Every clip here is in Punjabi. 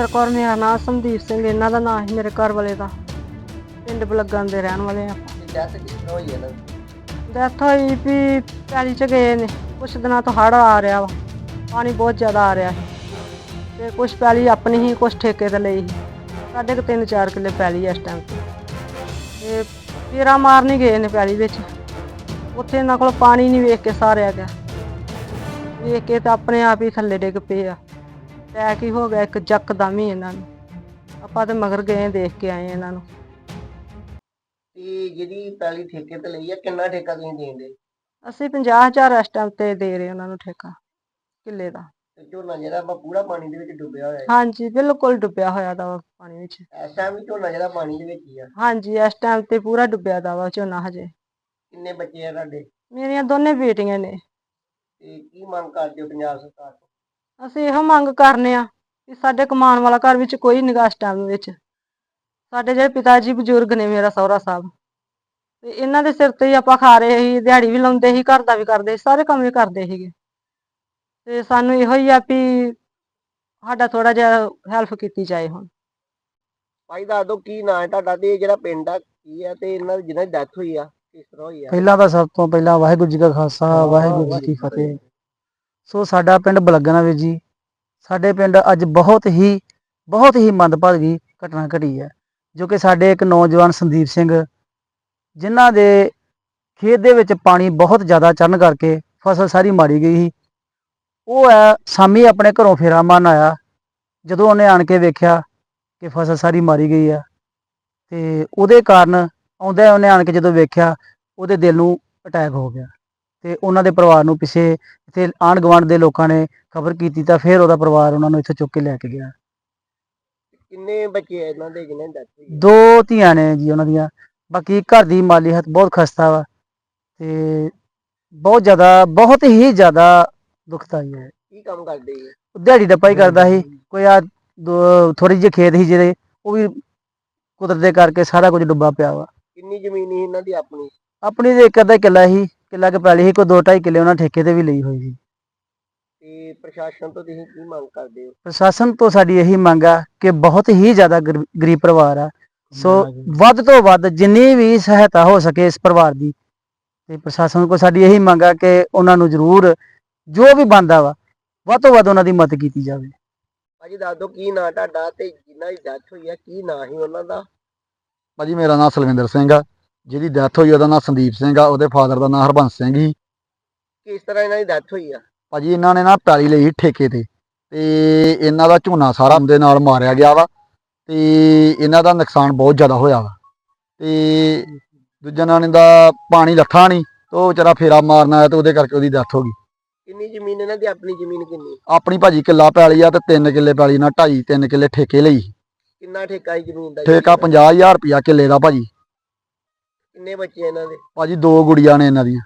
ਸੁਖਵਿੰਦਰ ਕੌਰ ਮੇਰਾ ਨਾਮ ਸੰਦੀਪ ਸਿੰਘ ਇਹਨਾਂ ਦਾ ਨਾਮ ਹੈ ਮੇਰੇ ਘਰ ਵਾਲੇ ਦਾ। ਪਿੰਡ ਬਲੱਗਣ ਦੇ ਰਹਿਣ ਵਾਲੇ ਆ। ਡੈਥ ਹੋਈ ਇਹਨਾਂ ਦੀ? ਡੈਥ ਹੋਈ ਵੀ ਪੈਲੀ ਚ ਗਏ ਨੇ ਕੁਛ ਦਿਨਾਂ ਤੋਂ ਹੜ੍ਹ ਆ ਰਿਹਾ ਵਾ ਪਾਣੀ ਬਹੁਤ ਜ਼ਿਆਦਾ ਆ ਰਿਹਾ ਹੈ ਤੇ ਕੁਛ ਪੈਲੀ ਆਪਣੀ ਹੀ ਕੁਛ ਠੇਕੇ ਤੇ ਲਈ ਸੀ। ਸਾਡੇ ਕੋ ਤਿੰਨ ਚਾਰ ਕਿੱਲੇ ਪੈਲੀ ਆ ਇਸ ਟਾਈਮ ਤੇ। ਤੇ ਫੇਰਾ ਮਾਰਨ ਹੀ ਗਏ ਨੇ ਪੈਲੀ ਵਿੱਚ। ਉੱਥੇ ਇਹਨਾਂ ਕੋਲ ਪਾਣੀ ਨਹੀਂ ਵੇਖ ਕੇ ਸਾਰਿਆ ਗਿਆ। ਵੇਖ ਕੇ ਤਾਂ ਆਪਣੇ ਆਪ ਹੀ ਥੱਲੇ ਡਿੱਗ ਪਏ ਆ। ਅਟੈਕ ਹੀ ਹੋ ਗਿਆ ਇੱਕ ਜੱਕਦਮ ਹੀ ਇਹਨਾਂ ਨੂੰ। ਆਪਾਂ ਤੇ ਮਗਰ ਗਏ ਦੇਖ ਕੇ ਆਏ ਇਹਨਾਂ ਨੂੰ। ਤੇ ਜਿਹੜੀ ਪਹਿਲੀ ਠੇਕੇ ਤੇ ਲਈ ਆ ਕਿੰਨਾ ਠੇਕਾ ਤੁਸੀਂ ਦੇਂਦੇ ਅਸੀਂ 50000 ਇਸ ਟਾਈਮ ਤੇ ਦੇ ਰਹੇ ਉਹਨਾਂ ਨੂੰ ਠੇਕਾ ਕਿੱਲੇ ਦਾ। ਤੇ ਝੋਨਾ ਜਿਹੜਾ ਆਪਾਂ ਪੂਰਾ ਪਾਣੀ ਦੇ ਵਿੱਚ ਡੁੱਬਿਆ ਹੋਇਆ ਹੈ। ਹਾਂਜੀ ਬਿਲਕੁਲ ਡੁੱਬਿਆ ਹੋਇਆ ਦਾ ਵਾ ਪਾਣੀ ਵਿੱਚ। ਇਸ ਟਾਈਮ ਵੀ ਝੋਨਾ ਜਿਹੜਾ ਪਾਣੀ ਦੇ ਵਿੱਚ ਹੀ ਆ। ਹਾਂਜੀ ਇਸ ਟਾਈਮ ਤੇ ਪੂਰਾ ਡੁੱਬਿਆ ਦਾ ਵਾ ਝੋਨਾ ਹਜੇ। ਕਿੰਨੇ ਬੱਚੇ ਆ ਤੁਹਾਡੇ? ਮੇਰੀਆਂ ਦੋਨੇ ਬੇਟੀਆਂ ਨੇ। ਤੇ ਕੀ ਮੰਗ ਕਰਦੇ ਹੋ ਪੰਜਾਬ ਸਰਕਾਰ ਤੋਂ? ਅਸੀਂ ਇਹੋ ਮੰਗ ਕਰਨੇ ਆ ਕਿ ਸਾਡੇ ਕਮਾਉਣ ਵਾਲਾ ਘਰ ਵਿੱਚ ਕੋਈ ਨਿਗਾਹ ਇਸ ਟਾਈਮ ਵਿੱਚ। ਸਾਡੇ ਜਿਹੜੇ ਪਿਤਾ ਜੀ ਬਜ਼ੁਰਗ ਨੇ ਮੇਰਾ ਸਹੁਰਾ ਸਾਹਿਬ ਤੇ ਇਹਨਾਂ ਦੇ ਸਿਰ ਤੇ ਹੀ ਆਪਾਂ ਖਾ ਰਹੇ ਸੀ ਦਿਹਾੜੀ ਵੀ ਲਾਉਂਦੇ ਸੀ ਘਰ ਦਾ ਵੀ ਕਰਦੇ ਸੀ ਸਾਰੇ ਕੰਮ ਵੀ ਕਰਦੇ ਸੀਗੇ। ਤੇ ਸਾਨੂੰ ਇਹੋ ਹੀ ਆ ਵੀ ਸਾਡਾ ਥੋੜਾ ਜਿਹਾ ਹੈਲਪ ਕੀਤੀ ਜਾਏ ਹੁਣ। ਭਾਈ ਦੱਸ ਦਿਓ ਕੀ ਨਾਂ ਹੈ ਤੁਹਾਡਾ ਤੇ ਇਹ ਜਿਹੜਾ ਪਿੰਡ ਆ ਕੀ ਆ ਤੇ ਇਹਨਾਂ ਦੀ ਜਿਹਨਾਂ ਦੀ ਡੈਥ ਹੋਈ ਆ ਕਿਸ ਤਰ੍ਹਾਂ ਹੋਈ ਆ? ਪਹਿਲਾਂ ਤਾਂ ਸਭ ਤੋਂ ਪਹਿਲਾਂ ਵਾਹਿਗੁਰੂ ਜੀ ਕਾ ਖਾਲਸਾ ਵਾਹਿਗੁਰੂ ਜੀ ਕੀ ਫਤਿਹ। ਸੋ ਸਾਡਾ ਪਿੰਡ ਬਲਗਣਾ ਵੀਰ ਜੀ, ਸਾਡੇ ਪਿੰਡ ਅੱਜ ਬਹੁਤ ਹੀ ਬਹੁਤ ਹੀ ਮੰਦਭਾਗੀ ਘਟਨਾ ਘਟੀ ਹੈ, ਜੋ ਕਿ ਸਾਡੇ ਇੱਕ ਨੌਜਵਾਨ ਸੰਦੀਪ ਸਿੰਘ, ਜਿਨ੍ਹਾਂ ਦੇ ਖੇਤ ਦੇ ਵਿੱਚ ਪਾਣੀ ਬਹੁਤ ਜ਼ਿਆਦਾ ਚੜਨ ਕਰਕੇ ਫਸਲ ਸਾਰੀ ਮਾਰੀ ਗਈ ਸੀ। ਉਹ ਹੈ ਸਾਮੀ ਆਪਣੇ ਘਰੋਂ ਫੇਰਾ ਮਾਰਨ ਆਇਆ, ਜਦੋਂ ਉਹਨੇ ਆਣ ਕੇ ਵੇਖਿਆ ਕਿ ਫਸਲ ਸਾਰੀ ਮਾਰੀ ਗਈ ਆ। ਤੇ ਉਹਦੇ ਕਾਰਨ ਆਉਂਦਾ ਉਹਨੇ ਆਣ ਕੇ ਜਦੋਂ ਵੇਖਿਆ, ਉਹਦੇ ਦਿਲ ਨੂੰ ਅਟੈਕ ਹੋ ਗਿਆ। ਤੇ ਉਹਨਾਂ ਦੇ ਪਰਿਵਾਰ ਨੂੰ ਪਿੱਛੇ ਇੱਥੇ ਆਂਢ ਗੁਆਂਢ ਦੇ ਲੋਕਾਂ ਨੇ ਖਬਰ ਕੀਤੀ ਤਾਂ ਫਿਰ ਉਹਦਾ ਪਰਿਵਾਰ ਉਹਨਾਂ ਨੂੰ ਇੱਥੇ ਚੁੱਕ ਕੇ ਲੈ ਕੇ ਗਿਆ। ਕਿੰਨੇ ਬੱਚੇ ਇਹਨਾਂ ਦੇ ਜਿਹਨਾਂ ਦੀ ਡੈਥ ਹੋਈ ਆ? ਦੋ ਧੀਆਂ ਨੇ ਜੀ ਉਹਨਾਂ ਦੀਆਂ ਬਾਕੀ ਘਰ ਦੀ ਮਾਲੀ ਹਾਲਤ ਬਹੁਤ ਖਸਤਾ ਵਾ ਤੇ ਬਹੁਤ ਜ਼ਿਆਦਾ ਬਹੁਤ ਹੀ ਜ਼ਿਆਦਾ ਦੁਖਦਾਈ ਹੈ। ਕੀ ਕੰਮ ਕਰਦੇ ਜੀ? ਦਿਹਾੜੀ ਡੱਪਾ ਹੀ ਕਰਦਾ ਸੀ ਕੋਈ ਆ ਥੋੜੀ ਜਿਹੀ ਖੇਤ ਸੀ ਜਿਹੜੇ ਉਹ ਵੀ ਕੁਦਰਤ ਦੇ ਕਰਕੇ ਸਾਰਾ ਕੁਝ ਡੁੱਬਾ ਪਿਆ ਵਾ। ਕਿੰਨੀ ਜ਼ਮੀਨ ਸੀ ਇਹਨਾਂ ਦੀ ਆਪਣੀ? ਆਪਣੀ ਦੇ ਇੱਕ ਅੱਧਾ ਕਿੱਲਾ ਸੀ। ਕਿੱਲਾ ਕੇ ਪੈਲੀ ਸੀ ਕੋਈ ਦੋ ਢਾਈ ਕਿੱਲੇ ਉਹਨਾਂ ਠੇਕੇ ਤੇ ਵੀ ਲਈ ਹੋਈ ਸੀ। ਤੇ ਪ੍ਰਸ਼ਾਸਨ ਤੋਂ ਤੁਸੀਂ ਕੀ ਮੰਗ ਕਰਦੇ ਹੋ? ਪ੍ਰਸ਼ਾਸਨ ਤੋਂ ਸਾਡੀ ਇਹੀ ਮੰਗ ਆ ਕਿ ਬਹੁਤ ਹੀ ਜ਼ਿਆਦਾ ਗਰ- ਗਰੀਬ ਪਰਿਵਾਰ ਆ। ਸੋ ਵੱਧ ਤੋਂ ਵੱਧ ਜਿੰਨੀ ਵੀ ਸਹਾਇਤਾ ਹੋ ਸਕੇ ਇਸ ਪਰਿਵਾਰ ਦੀ ਤੇ ਪ੍ਰਸ਼ਾਸਨ ਕੋਲ ਸਾਡੀ ਇਹੀ ਮੰਗ ਆ ਕਿ ਉਹਨਾਂ ਨੂੰ ਜ਼ਰੂਰ ਜੋ ਵੀ ਬਣਦਾ ਵਾ ਵੱਧ ਤੋਂ ਵੱਧ ਉਹਨਾਂ ਦੀ ਮਦਦ ਕੀਤੀ ਜਾਵੇ। ਭਾਜੀ ਦੱਸ ਦਿਓ ਕੀ ਨਾਂ ਤੁਹਾਡਾ ਤੇ ਜਿਨ੍ਹਾਂ ਦੀ ਡੈਥ ਹੋਈ ਆ ਕੀ ਨਾਂ ਸੀ ਉਹਨਾਂ ਦਾ? ਭਾਜੀ ਮੇਰਾ ਨਾਮ ਸਲਵਿੰਦਰ ਸਿੰਘ ਆ। ਜਿਹਦੀ ਡੈਥ ਹੋਈ ਉਹਦਾ ਨਾਮ ਸੰਦੀਪ ਸਿੰਘ ਆ ਉਹਦੇ ਫਾਦਰ ਦਾ ਨਾਮ ਹਰਬੰਸ ਸਿੰਘ ਸੀ। ਕਿਸ ਤਰ੍ਹਾਂ ਇਹਨਾਂ ਦੀ ਡੈਥ ਹੋਈ ਆ? ਭਾਜੀ ਇਹਨਾਂ ਨੇ ਨਾ ਪੈਲੀ ਲਈ ਠੇਕੇ ਤੇ ਤੇ ਇਹਨਾਂ ਦਾ ਝੋਨਾ ਸਾਰਾ ਦੇ ਨਾਲ ਮਾਰਿਆ ਗਿਆ ਵਾ ਤੇ ਇਹਨਾਂ ਦਾ ਨੁਕਸਾਨ ਬਹੁਤ ਜ਼ਿਆਦਾ ਹੋਇਆ ਵਾ। ਤੇ ਦੂਜਾ ਨਾਂ ਦਾ ਪਾਣੀ ਲੱਥਾ ਨਹੀਂ ਤੇ ਵਿਚਾਰਾ ਫੇਰਾ ਮਾਰਨ ਆਇਆ ਤੇ ਉਹਦੇ ਕਰਕੇ ਉਹਦੀ ਡੈਥ ਹੋ ਗਈ। ਕਿੰਨੀ ਜ਼ਮੀਨ ਇਹਨਾਂ ਦੀ? ਆਪਣੀ ਜ਼ਮੀਨ ਕਿੰਨੀ? ਆਪਣੀ ਭਾਜੀ ਕਿੱਲਾ ਪੈਲੀ ਆ ਤੇ 3 ਕਿੱਲੇ ਪੈਲੀ ਨਾਲ 2.5 3 ਕਿੱਲੇ ਠੇਕੇ ਲਈ ਕਿੰਨਾ ਠੇਕਾ ਹੈ ਜ਼ਮੀਨ ਦਾ? ਠੇਕਾ 50000 ਰੁਪਿਆ ਕਿੱਲੇ ਦਾ ਭਾਜੀ। ਕਿੰਨੇ ਬੱਚੇ ਇਹਨਾਂ ਦੇ? ਭਾਜੀ ਦੋ ਗੁੜੀਆਂ ਨੇ ਇਹਨਾਂ ਦੀਆਂ।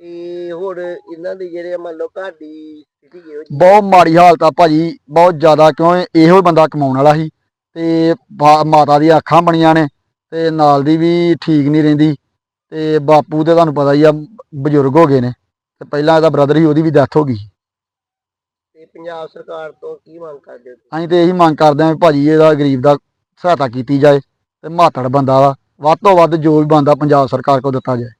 ਤੇ ਹੋਰ ਇਹਨਾਂ ਦੇ ਜਿਹੜੇ ਮੰਨ ਲਓ ਘਰ ਦੀ ਸਥਿਤੀ ਕਿਹੋ ਜਿਹੀ ਬਹੁਤ ਮਾੜੀ ਹਾਲਤ ਆ ਭਾਜੀ ਬਹੁਤ ਜ਼ਿਆਦਾ ਕਿਉਂ ਇਹੋ ਹੀ ਬੰਦਾ ਕਮਾਉਣ ਵਾਲਾ ਸੀ। ਤੇ ਬਾ- ਮਾਤਾ ਦੀਆਂ ਅੱਖਾਂ ਬਣੀਆਂ ਨੇ ਤੇ ਨਾਲ ਦੀ ਵੀ ਠੀਕ ਨਹੀਂ ਰਹਿੰਦੀ। ਤੇ ਬਾਪੂ ਤੇ ਤੁਹਾਨੂੰ ਪਤਾ ਹੀ ਆ ਬਜ਼ੁਰਗ ਹੋ ਗਏ ਨੇ। ਤੇ ਪਹਿਲਾਂ ਇਹਦਾ ਬ੍ਰਦਰ ਸੀ ਉਹਦੀ ਵੀ ਡੈਥ ਹੋ ਗਈ ਤੇ ਪੰਜਾਬ ਸਰਕਾਰ ਤੋਂ ਕੀ ਮੰਗ ਕਰਦੇ ਹੋ ਤੁਸੀਂ? ਅਸੀਂ ਤੇ ਇਹੀ ਮੰਗ ਕਰਦੇ ਆਂ ਵੀ ਭਾਜੀ ਇਹਦਾ ਗਰੀਬ ਦਾ ਸਹਾਇਤਾ ਕੀਤੀ ਜਾਏ ਤੇ ਮਾਤੜ ਬੰਦਾ ਵਾ। ਵੱਧ ਤੋਂ ਵੱਧ ਜੋ ਵੀ ਬੰਦਾ ਪੰਜਾਬ ਸਰਕਾਰ ਕੋਲ ਦਿੱਤਾ ਜਾਏ।